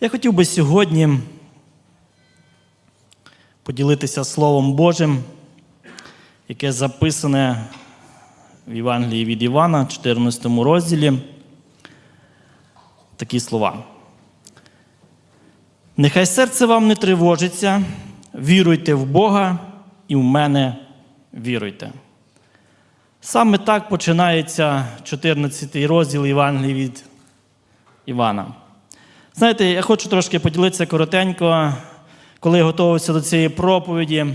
Я хотів би сьогодні поділитися Словом Божим, яке записане в Євангелії від Івана, 14 розділі. Такі слова. Нехай серце вам не тривожиться, віруйте в Бога і в мене віруйте. Саме так починається 14 розділ Євангелії від Івана. Знаєте, я хочу трошки поділитися коротенько, коли я готувався до цієї проповіді.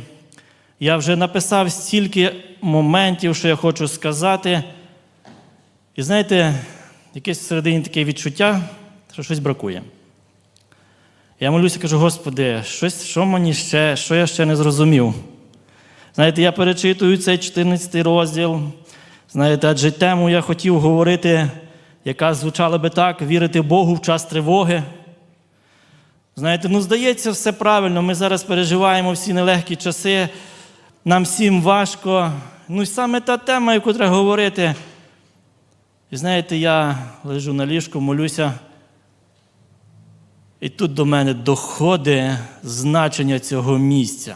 Я вже написав стільки моментів, що я хочу сказати. І знаєте, якесь всередині таке відчуття, що щось бракує. Я молюся, кажу, Господи, щось, що мені ще, що я ще не зрозумів. Знаєте, я перечитую цей 14 розділ. Знаєте, адже тему я хотів говорити, яка звучала би так: вірити Богу в час тривоги. Знаєте, ну здається, все правильно. Ми зараз переживаємо всі нелегкі часи, нам всім важко. Ну, і саме та тема, яку треба говорити. І знаєте, я лежу на ліжку, молюся. І тут до мене доходить значення цього місця.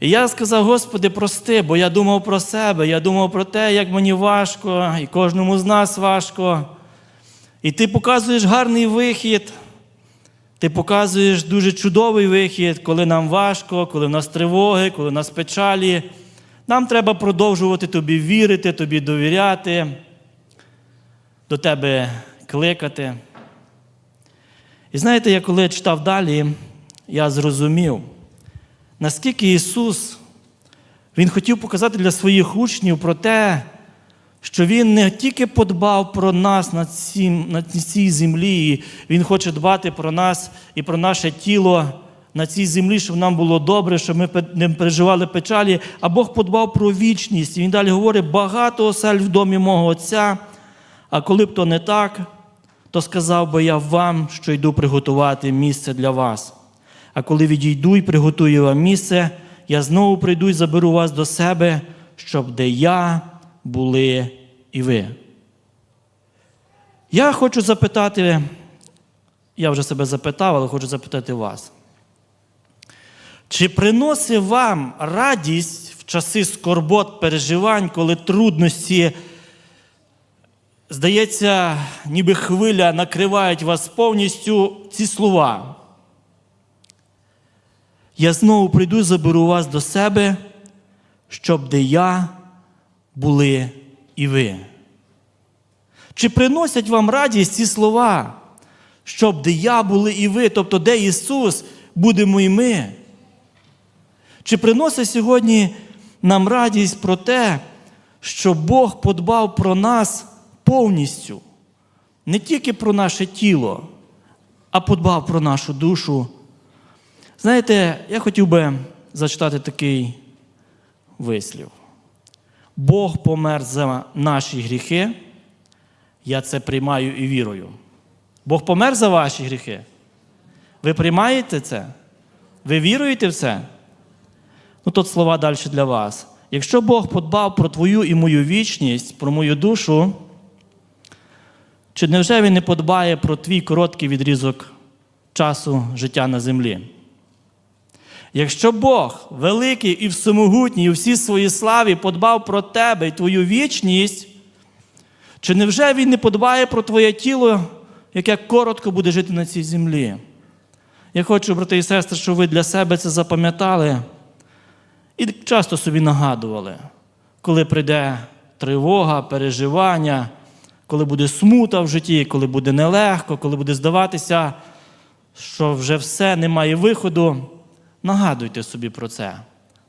І я сказав, Господи, прости, бо я думав про себе, я думав про те, як мені важко, і кожному з нас важко. І ти показуєш гарний вихід, ти показуєш дуже чудовий вихід, коли нам важко, коли в нас тривоги, коли в нас печалі. Нам треба продовжувати тобі вірити, тобі довіряти, до тебе кликати. І знаєте, я коли читав далі, я зрозумів, наскільки Ісус Він хотів показати для своїх учнів про те, що Він не тільки подбав про нас на цій, на цій землі, Він хоче дбати про нас і про наше тіло на цій землі, щоб нам було добре, щоб ми не переживали печалі, а Бог подбав про вічність. І Він далі говорить, багато осель в домі мого Отця, а коли б то не так, то сказав би я вам, що йду приготувати місце для вас. А коли відійду і приготую вам місце, я знову прийду і заберу вас до себе, щоб де я були і ви. Я хочу запитати, я вже себе запитав, але хочу запитати вас. Чи приносить вам радість в часи скорбот, переживань, коли трудності, здається, ніби хвиля накривають вас повністю ці слова? Я знову прийду і заберу вас до себе, щоб де я були і ви. Чи приносять вам радість ці слова, щоб де я були і ви, тобто де Ісус, будемо і ми? Чи приносить сьогодні нам радість про те, що Бог подбав про нас повністю, не тільки про наше тіло, а подбав про нашу душу? Знаєте, я хотів би зачитати такий вислів. Бог помер за наші гріхи, я це приймаю і вірую. Бог помер за ваші гріхи. Ви приймаєте це? Ви віруєте в це? Ну, тут слова далі для вас. Якщо Бог подбав про твою і мою вічність, про мою душу, чи невже Він не подбає про твій короткий відрізок часу життя на землі? Якщо Бог великий і всемогутній, і у всій своїй славі подбав про тебе і твою вічність, чи невже Він не подбає про твоє тіло, яке коротко буде жити на цій землі? Я хочу, брати і сестри, щоб ви для себе це запам'ятали і часто собі нагадували, коли прийде тривога, переживання, коли буде смута в житті, коли буде нелегко, коли буде здаватися, що вже все немає виходу. Нагадуйте собі про це.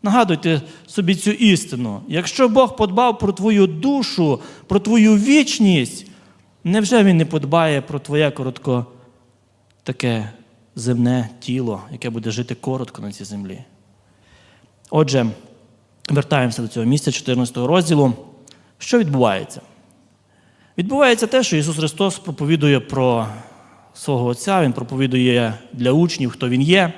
Нагадуйте собі цю істину. Якщо Бог подбав про твою душу, про твою вічність, невже Він не подбає про твоє коротко таке земне тіло, яке буде жити коротко на цій землі? Отже, вертаємося до цього місця 14 розділу. Що відбувається? Відбувається те, що Ісус Христос проповідує про свого Отця, Він проповідує для учнів, хто Він є.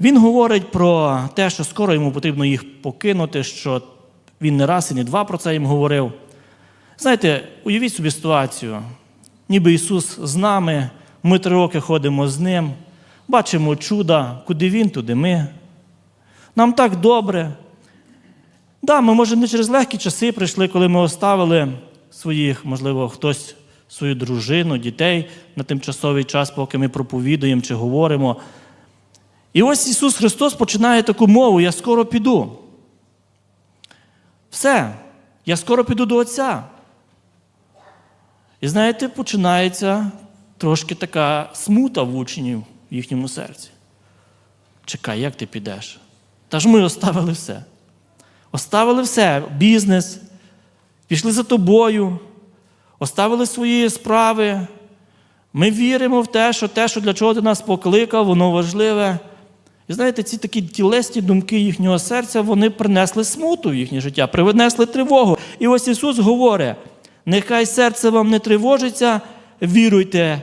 Він говорить про те, що скоро йому потрібно їх покинути, що він не раз і не два про це їм говорив. Знаєте, уявіть собі ситуацію. ніби Ісус з нами, ми три роки ходимо з Ним, бачимо чуда, куди Він, туди ми. Нам так добре. Да, ми, може, не через легкі часи прийшли, коли ми оставили своїх, можливо, хтось свою дружину, дітей на тимчасовий час, поки ми проповідуємо чи говоримо. І ось Ісус Христос починає таку мову: я скоро піду. Все, я скоро піду до Отця. І знаєте, починається трошки така смута в учнів в їхньому серці. Чекай, як ти підеш? Та ж ми оставили все. Оставили все, бізнес, пішли за тобою, оставили свої справи. Ми віримо в те, що те, що для чого ти нас покликав, воно важливе. І знаєте, ці такі тілесні думки їхнього серця, вони принесли смуту в їхнє життя, принесли тривогу. І ось Ісус говорить: нехай серце вам не тривожиться, віруйте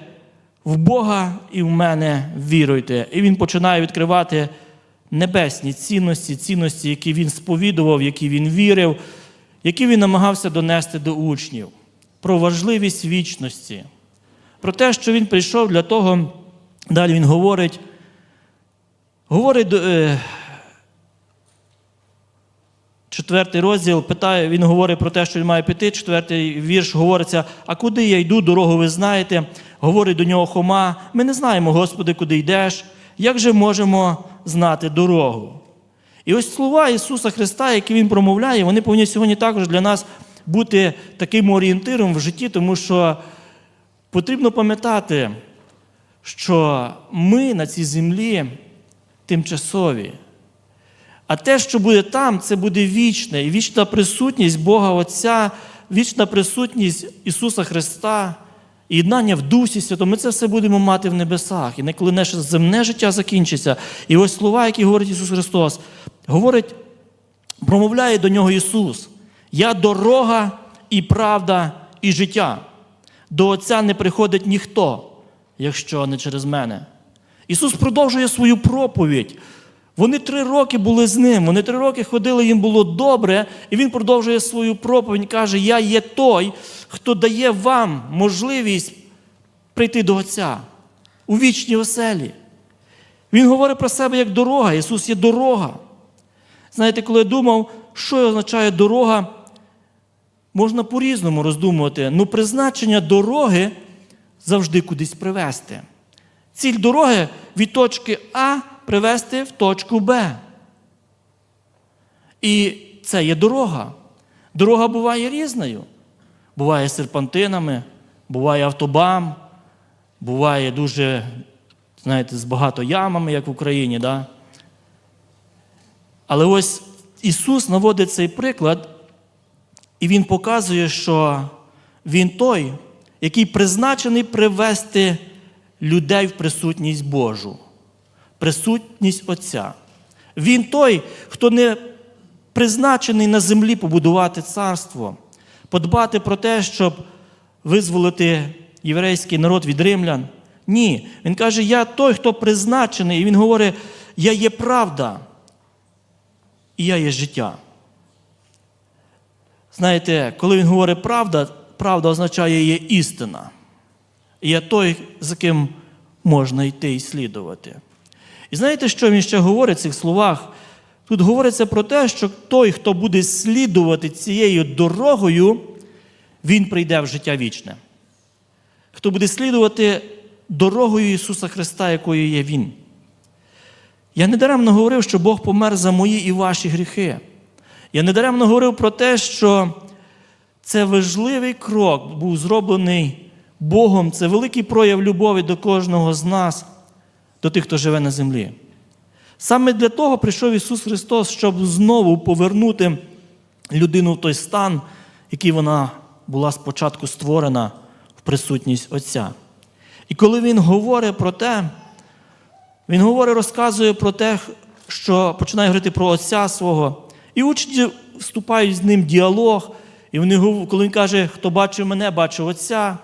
в Бога і в мене віруйте. І Він починає відкривати небесні цінності, цінності, які він сповідував, які він вірив, які він намагався донести до учнів, про важливість вічності, про те, що він прийшов для того, далі він говорить, говорить. е, Четвертий розділ питає, він говорить про те, що він має піти. Четвертий вірш говориться: А куди я йду, дорогу ви знаєте. Говорить до нього Хома: Ми не знаємо, Господи, куди йдеш. Як же можемо знати дорогу? І ось слова Ісуса Христа, які Він промовляє, вони повинні сьогодні також для нас бути таким орієнтиром в житті, тому що потрібно пам'ятати, що ми на цій землі тимчасові. А те, що буде там, це буде вічне, і вічна присутність Бога Отця, вічна присутність Ісуса Христа, і єднання в Дусі Святому, ми це все будемо мати в небесах. І не коли наше земне життя закінчиться. І ось слова, які говорить Ісус Христос, говорить, промовляє до нього Ісус: Я дорога і правда, і життя. До Отця не приходить ніхто, якщо не через мене. Ісус продовжує свою проповідь. Вони три роки були з ним, вони три роки ходили, їм було добре, і він продовжує свою проповідь, каже: Я є той, хто дає вам можливість прийти до Отця у вічній оселі. Він говорить про себе як дорога. Ісус є дорога. Знаєте, коли я думав, що означає дорога, можна по-різному роздумувати. Ну, призначення дороги завжди кудись привести. Ціль дороги від точки А привести в точку Б. І це є дорога. Дорога буває різною. Буває серпантинами, буває автобам, буває дуже, знаєте, з багато ямами, як в Україні. Да? Але ось Ісус наводить цей приклад, і Він показує, що Він той, який призначений привести людей в присутність Божу, присутність Отця. Він той, хто не призначений на землі побудувати царство, подбати про те, щоб визволити єврейський народ від римлян. Ні. Він каже, я той, хто призначений, і він говорить, я є правда, і я є життя. Знаєте, коли він говорить правда, правда означає є істина. Я той, за ким можна йти і слідувати. І знаєте, що він ще говорить в цих словах? Тут говориться про те, що той, хто буде слідувати цією дорогою, він прийде в життя вічне. Хто буде слідувати дорогою Ісуса Христа, якою є Він. Я недаремно говорив, що Бог помер за мої і ваші гріхи. Я недаремно говорив про те, що це важливий крок був зроблений Богом, це великий прояв любові до кожного з нас, до тих, хто живе на землі. Саме для того прийшов Ісус Христос, щоб знову повернути людину в той стан, який вона була спочатку створена в присутність Отця. І коли Він говорить про те, Він говорить, розказує про те, що починає говорити про Отця свого. І учні вступають з ним в діалог, і вони, коли він каже, хто бачив мене, бачив Отця.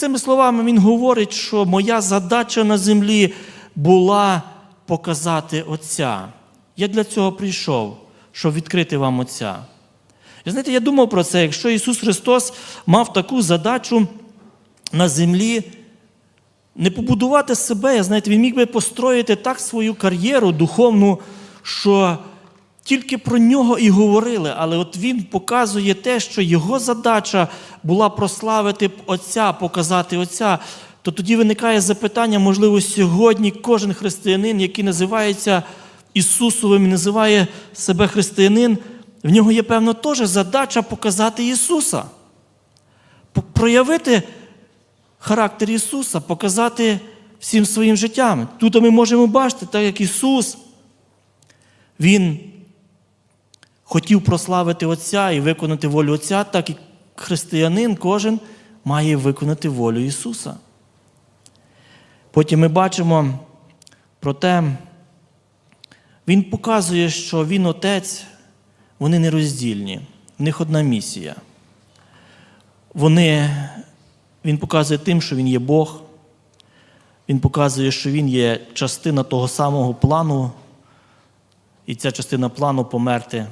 Цими словами він говорить, що моя задача на землі була показати Отця. Я для цього прийшов, щоб відкрити вам Отця. І знаєте, я думав про це, якщо Ісус Христос мав таку задачу на землі не побудувати себе. Знаєте, він міг би построїти так свою кар'єру духовну, що тільки про нього і говорили. Але от він показує те, що його задача була прославити Отця, показати Отця. То тоді виникає запитання, можливо, сьогодні кожен християнин, який називається Ісусовим, і називає себе християнин, в нього є, певно, теж задача показати Ісуса. Проявити характер Ісуса, показати всім своїм життям. Тут ми можемо бачити, так як Ісус, Він хотів прославити Отця і виконати волю Отця, так і християнин кожен має виконати волю Ісуса. Потім ми бачимо про те, Він показує, що Він Отець, вони нероздільні, в них одна місія. Вони, Він показує тим, що Він є Бог. Він показує, що Він є частина того самого плану, і ця частина плану померти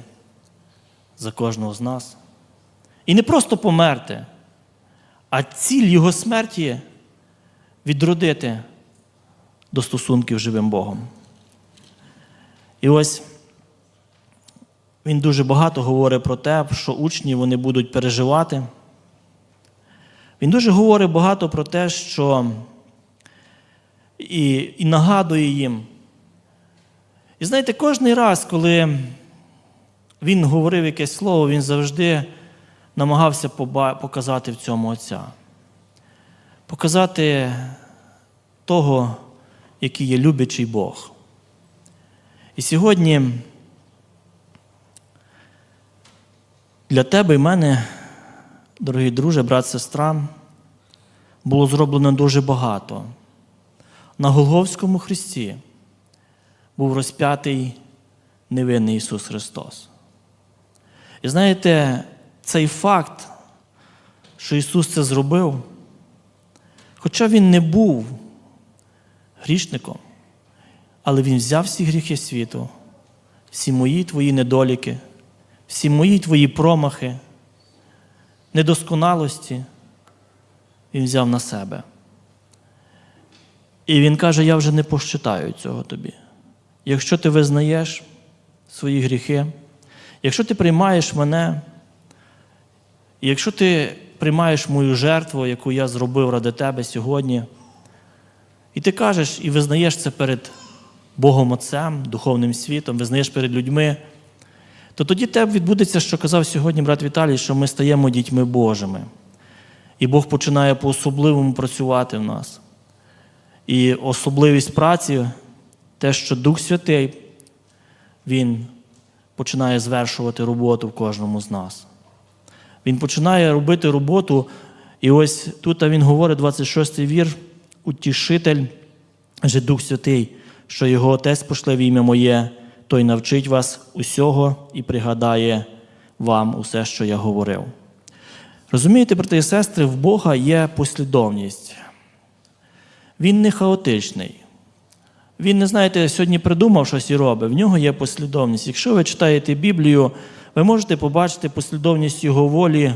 за кожного з нас. І не просто померти, а ціль Його смерті відродити до стосунків з живим Богом. І ось він дуже багато говорить про те, що учні вони будуть переживати. Він дуже говорить багато про те, що і, і нагадує їм. І знаєте, кожен раз, коли він говорив якесь слово, він завжди намагався показати в цьому Отця. Показати того, який є любячий Бог. І сьогодні для тебе і мене, дорогі друже, брат, сестра, було зроблено дуже багато. На Голговському Христі був розп'ятий невинний Ісус Христос. І знаєте, цей факт, що Ісус це зробив, хоча Він не був грішником, але Він взяв всі гріхи світу, всі мої твої недоліки, всі мої твої промахи, недосконалості, Він взяв на себе. І Він каже: Я вже не пощитаю цього тобі. Якщо ти визнаєш свої гріхи, якщо ти приймаєш мене, якщо ти приймаєш мою жертву, яку я зробив ради тебе сьогодні, і ти кажеш і визнаєш це перед Богом Отцем, духовним світом, визнаєш перед людьми, то тоді тебе відбудеться, що казав сьогодні брат Віталій, що ми стаємо дітьми Божими. І Бог починає по-особливому працювати в нас. І особливість праці те, що Дух Святий, Він починає звершувати роботу в кожному з нас. Він починає робити роботу, і ось тут він говорить, 26-й вір, утішитель, же Дух Святий, що його Отець пошле в ім'я моє, той навчить вас усього і пригадає вам усе, що я говорив. Розумієте, брати і сестри, в Бога є послідовність. Він не хаотичний. Він, не знаєте, сьогодні придумав щось і робить. В нього є послідовність. Якщо ви читаєте Біблію, ви можете побачити послідовність його волі,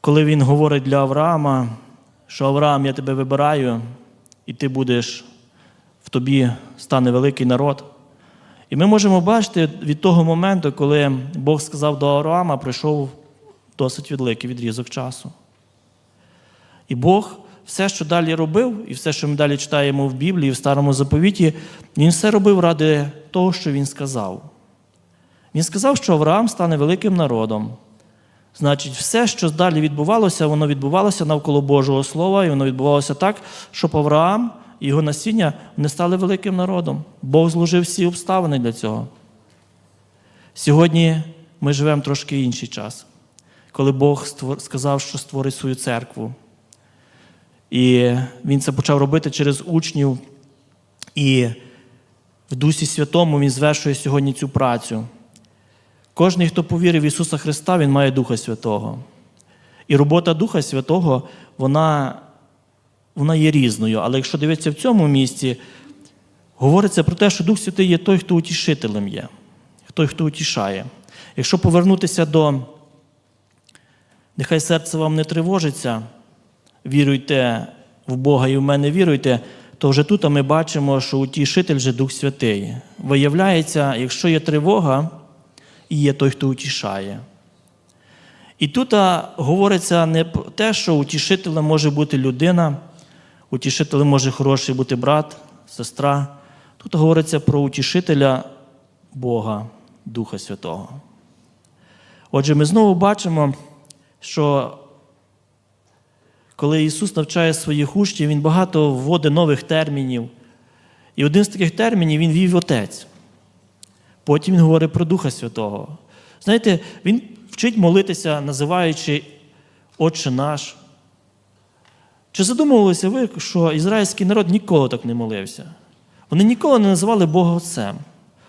коли він говорить для Авраама, що Авраам, я тебе вибираю, і ти будеш, в тобі стане великий народ. І ми можемо бачити від того моменту, коли Бог сказав до Авраама, пройшов досить великий відрізок часу. І Бог все, що далі робив, і все, що ми далі читаємо в Біблії, в Старому заповіті, він все робив ради того, що він сказав. Він сказав, що Авраам стане великим народом. Значить, все, що далі відбувалося, воно відбувалося навколо Божого Слова, і воно відбувалося так, щоб Авраам і його насіння не стали великим народом. Бог зложив всі обставини для цього. Сьогодні ми живемо трошки інший час, коли Бог сказав, що створить свою церкву. І він це почав робити через учнів. І в Дусі Святому Він звершує сьогодні цю працю. Кожен, хто повірив в Ісуса Христа, Він має Духа Святого. І робота Духа Святого, вона, вона є різною. Але якщо дивитися в цьому місці, говориться про те, що Дух Святий є той, хто утішителем є, той, хто утішає. Якщо повернутися до нехай серце вам не тривожиться, віруйте в Бога і в мене віруйте, то вже тут ми бачимо, що утішитель же Дух Святий. Виявляється, якщо є тривога, і є той, хто утішає. І тут говориться не про те, що утішителем може бути людина, утішителем може хороший бути брат, сестра. Тут говориться про утішителя Бога, Духа Святого. Отже, ми знову бачимо, що коли Ісус навчає своїх учнів, Він багато вводить нових термінів. І один з таких термінів Він вів Отець. Потім Він говорить про Духа Святого. Знаєте, Він вчить молитися, називаючи Отче наш. Чи задумувалися ви, що ізраїльський народ ніколи так не молився? Вони ніколи не називали Бога Отцем.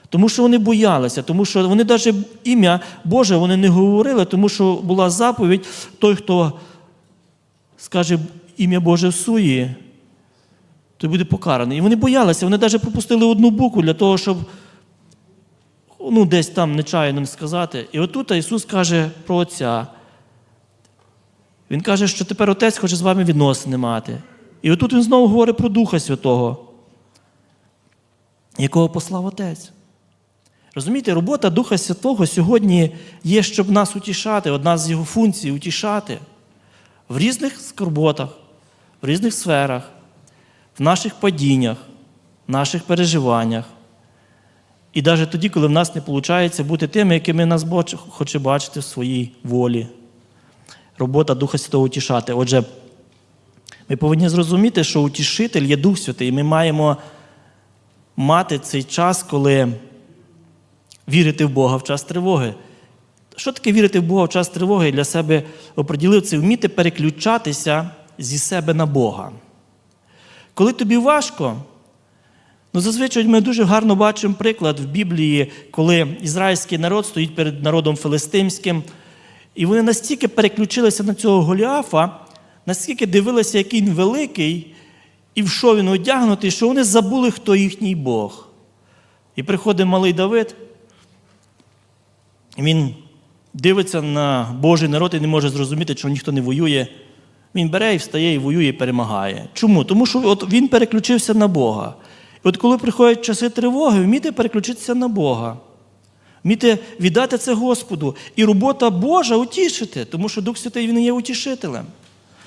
Тому що вони боялися, тому що вони навіть ім'я Боже вони не говорили, тому що була заповідь, той, хто скаже ім'я Боже суї, той буде покараний. І вони боялися, вони навіть пропустили одну букву для того, щоб ну, десь там нечаянно не сказати. І отут Ісус каже про Отця. Він каже, що тепер Отець хоче з вами відносини мати. І отут він знову говорить про Духа Святого, якого послав Отець. Розумієте, робота Духа Святого сьогодні є, щоб нас утішати, одна з його функцій утішати в різних скорботах, в різних сферах, в наших падіннях, в наших переживаннях. І навіть тоді, коли в нас не виходить бути тими, якими нас хоче бачити в своїй волі. Робота Духа Святого утішати. Отже, ми повинні зрозуміти, що утішитель є Дух Святий, і ми маємо мати цей час, коли вірити в Бога в час тривоги. Що таке вірити в Бога в час тривоги? Для себе оприділив це вміти переключатися зі себе на Бога. Коли тобі важко, ну зазвичай ми дуже гарно бачимо приклад в Біблії, коли ізраїльський народ стоїть перед народом филистимським, і вони настільки переключилися на цього Голіафа, настільки дивилися, який він великий, і в що він одягнутий, що вони забули, хто їхній Бог. І приходить малий Давид, він дивиться на Божий народ і не може зрозуміти, чому ніхто не воює. Він бере і встає, і воює, і перемагає. Чому? Тому що от він переключився на Бога. І от коли приходять часи тривоги, вмійте переключитися на Бога. Вмійте віддати це Господу. І робота Божа утішити, тому що Дух Святий Він є утішителем.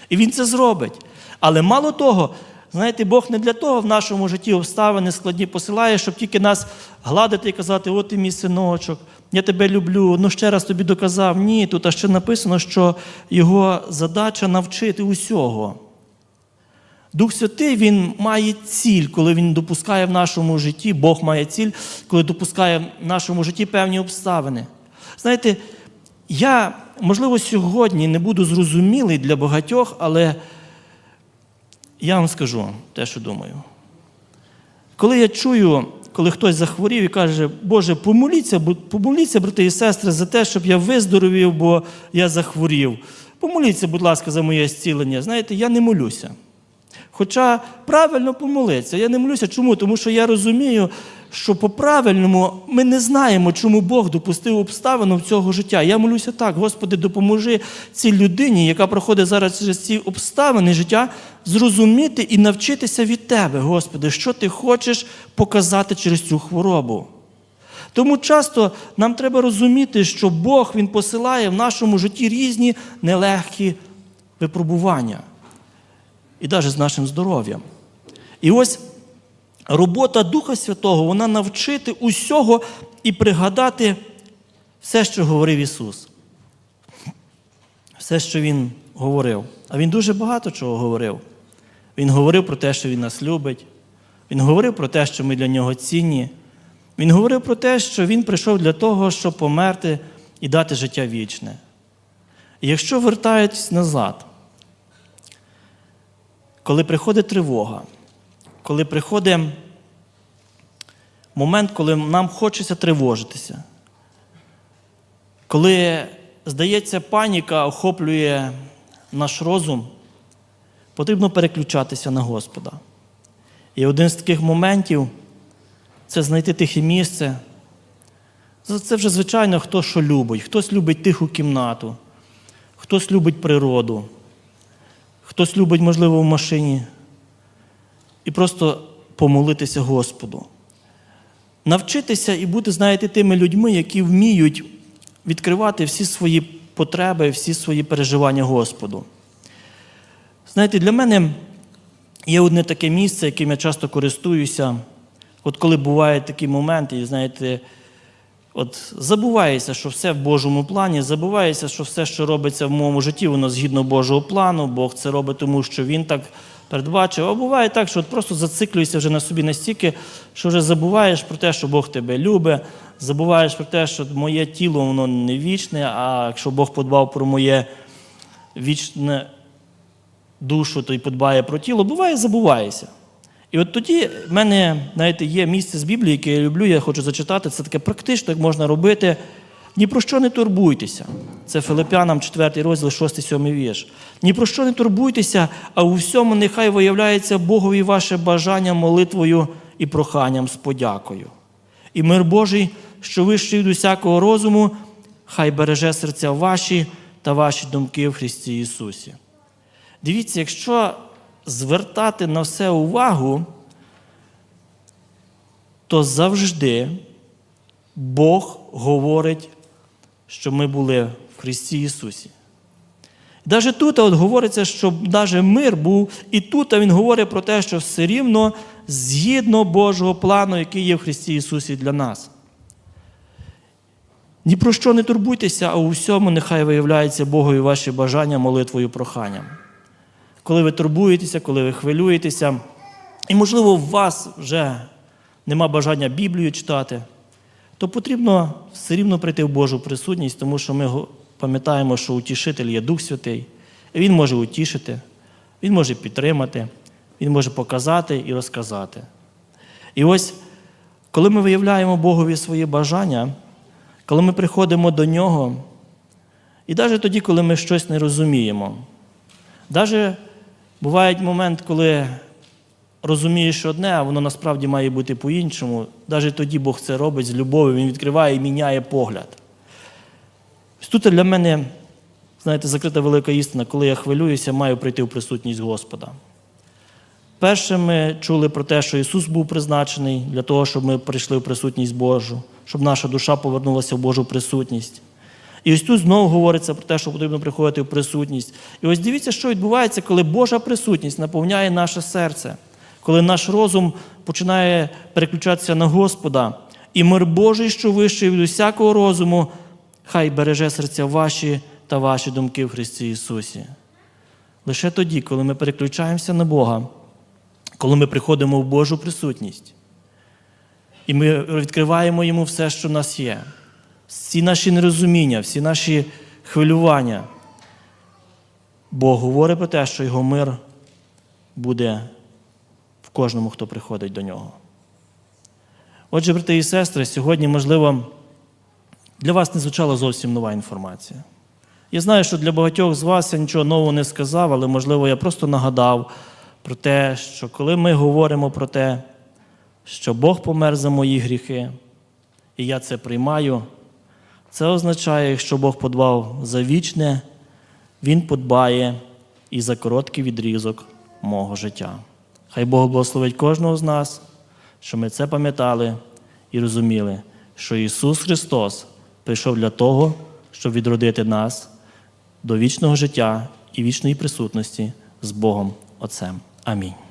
І Він це зробить. Але мало того, знаєте, Бог не для того в нашому житті обставини складні посилає, щоб тільки нас гладити і казати, от ти мій синочок, я тебе люблю, ну ще раз тобі доказав. Ні, тут а ще написано, що його задача навчити усього. Дух Святий Він має ціль, коли Він допускає в нашому житті, Бог має ціль, коли допускає в нашому житті певні обставини. Знаєте, я, можливо, сьогодні не буду зрозумілий для багатьох, але я вам скажу те, що думаю. Коли я чую, коли хтось захворів і каже, Боже, помоліться, помоліться, брати і сестри, за те, щоб я виздоровів, бо я захворів. Помоліться, будь ласка, за моє зцілення. Знаєте, я не молюся. Хоча правильно помолитися. Я не молюся. Чому? Тому що я розумію, що по-правильному ми не знаємо, чому Бог допустив обставину в цього життя. Я молюся так, Господи, допоможи цій людині, яка проходить зараз через ці обставини життя, зрозуміти і навчитися від Тебе, Господи, що Ти хочеш показати через цю хворобу. Тому часто нам треба розуміти, що Бог Він посилає в нашому житті різні нелегкі випробування і навіть з нашим здоров'ям. І ось робота Духа Святого, вона навчити усього і пригадати все, що говорив Ісус. Все, що Він говорив. А Він дуже багато чого говорив. Він говорив про те, що Він нас любить. Він говорив про те, що ми для нього цінні. Він говорив про те, що Він прийшов для того, щоб померти і дати життя вічне. І якщо вертаєтесь назад, коли приходить тривога, коли приходить момент, коли нам хочеться тривожитися, коли, здається, паніка охоплює наш розум, потрібно переключатися на Господа. І один з таких моментів це знайти тихе місце. Це вже, звичайно, хто що любить. Хтось любить тиху кімнату, хтось любить природу хтось любить, можливо, в машині, і просто помолитися Господу. Навчитися і бути, знаєте, тими людьми, які вміють відкривати всі свої потреби, всі свої переживання Господу. Знаєте, для мене є одне таке місце, яким я часто користуюся. От коли бувають такі моменти, і знаєте, от забувається, що все в Божому плані, забувається, що все, що робиться в моєму житті, воно згідно Божого плану, Бог це робить тому, що Він так передбачив. А буває так, що от просто зациклюєшся вже на собі настільки, що вже забуваєш про те, що Бог тебе любить, забуваєш про те, що моє тіло воно не вічне, а якщо Бог подбав про моє вічне душу, то й подбає про тіло, буває, забуваєшся. І от тоді в мене, знаєте, є місце з Біблії, яке я люблю, я хочу зачитати. Це таке практично, як можна робити. Ні про що не турбуйтеся. Це Филиппянам 4 розділ, 6-7 вірш. Ні про що не турбуйтеся, а у всьому нехай виявляється Богові ваше бажання молитвою і проханням з подякою. І мир Божий, що вищий від усякого розуму, хай береже серця ваші та ваші думки в Христі Ісусі. Дивіться, якщо звертати на все увагу, то завжди Бог говорить, що ми були в Христі Ісусі. Навіть тут от говориться, що навіть мир був, і тут Він говорить про те, що все рівно згідно Божого плану, який є в Христі Ісусі для нас. Ні про що не турбуйтеся, а у всьому нехай виявляється Богові ваші бажання молитвою проханням. Коли ви турбуєтеся, коли ви хвилюєтеся, і, можливо, у вас вже нема бажання Біблію читати, то потрібно все рівно прийти в Божу присутність, тому що ми пам'ятаємо, що утішитель є Дух Святий. І Він може утішити, Він може підтримати, Він може показати і розказати. І ось, коли ми виявляємо Богові свої бажання, коли ми приходимо до Нього, і навіть тоді, коли ми щось не розуміємо, навіть буває момент, коли розумієш одне, а воно насправді має бути по-іншому. Навіть тоді Бог це робить з любов'ю, Він відкриває і міняє погляд. Тут для мене, знаєте, закрита велика істина, коли я хвилююся, маю прийти в присутність Господа. Перше ми чули про те, що Ісус був призначений для того, щоб ми прийшли в присутність Божу, щоб наша душа повернулася в Божу присутність. І ось тут знову говориться про те, що потрібно приходити в присутність. І ось дивіться, що відбувається, коли Божа присутність наповняє наше серце, коли наш розум починає переключатися на Господа, і мир Божий, що вищий від усякого розуму, хай береже серця ваші та ваші думки в Христі Ісусі. Лише тоді, коли ми переключаємося на Бога, коли ми приходимо в Божу присутність, і ми відкриваємо йому все, що в нас є, всі наші нерозуміння, всі наші хвилювання, Бог говорить про те, що його мир буде в кожному, хто приходить до нього. Отже, брати і сестри, сьогодні, можливо, для вас не звучала зовсім нова інформація. Я знаю, що для багатьох з вас я нічого нового не сказав, але, можливо, я просто нагадав про те, що коли ми говоримо про те, що Бог помер за мої гріхи, і я це приймаю, це означає, якщо Бог подбав за вічне, Він подбає і за короткий відрізок мого життя. Хай Бог благословить кожного з нас, що ми це пам'ятали і розуміли, що Ісус Христос прийшов для того, щоб відродити нас до вічного життя і вічної присутності з Богом Отцем. Амінь.